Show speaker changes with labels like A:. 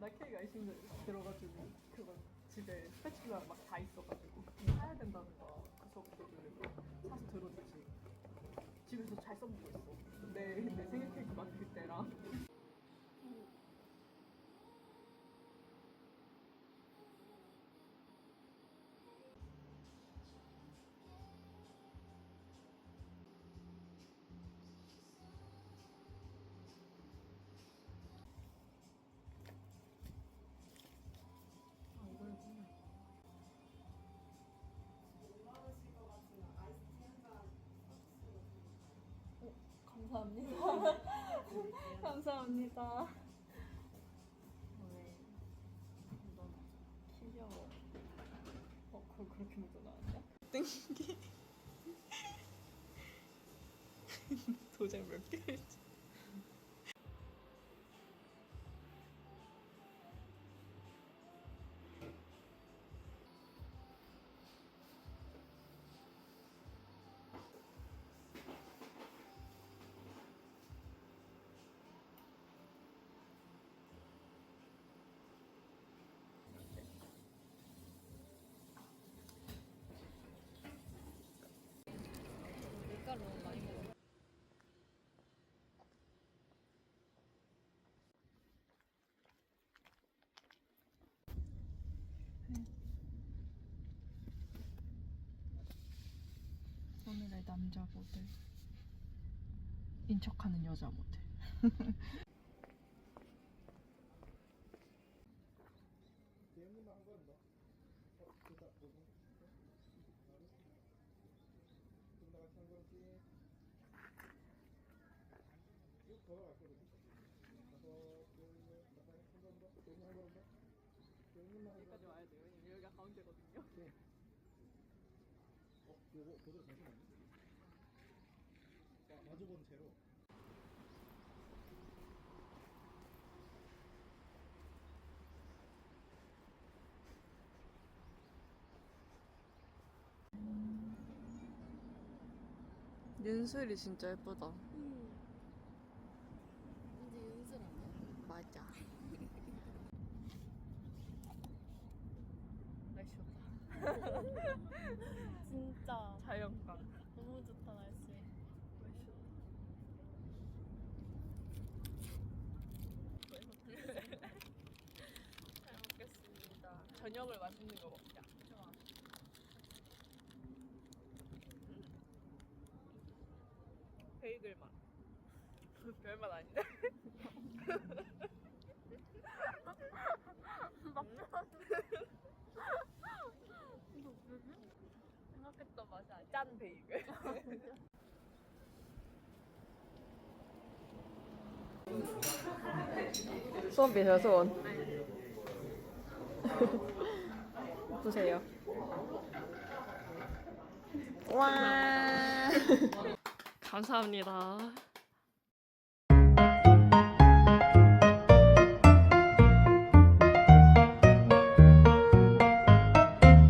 A: 나 케이크 아이싱 들어가지고 그거 집에 스패츌라 막 다 있어가지고
B: 감사합니다. 감사합니다.
A: 왜? 난 귀여워 어 그걸 그렇게 묻어 나왔냐?
B: 뜬기. 남자 모델 인척하는 여자 모델
A: 여기까지. 와야 돼요 여기가 가운데거든요
C: 네. 어, 요거 그대로 잠시만요. 아, 마주본 채로.
B: 윤슬이 진짜 예쁘다.
D: 이제 윤슬 아니야?
B: 맞아.
A: 날씨 좋다.
D: 진짜.
A: 자연감
D: 너무 좋다 날씨.
A: 날씨 좋다
B: 잘 먹겠습니다 저녁을 맛있는 거 먹자.
D: 좋아.
B: 베이글 맛. 별맛 아닌데? 생각했던 맛이 아니야. 짠 베이글. 소원 비세요 소 원 보세요. 와. 감사합니다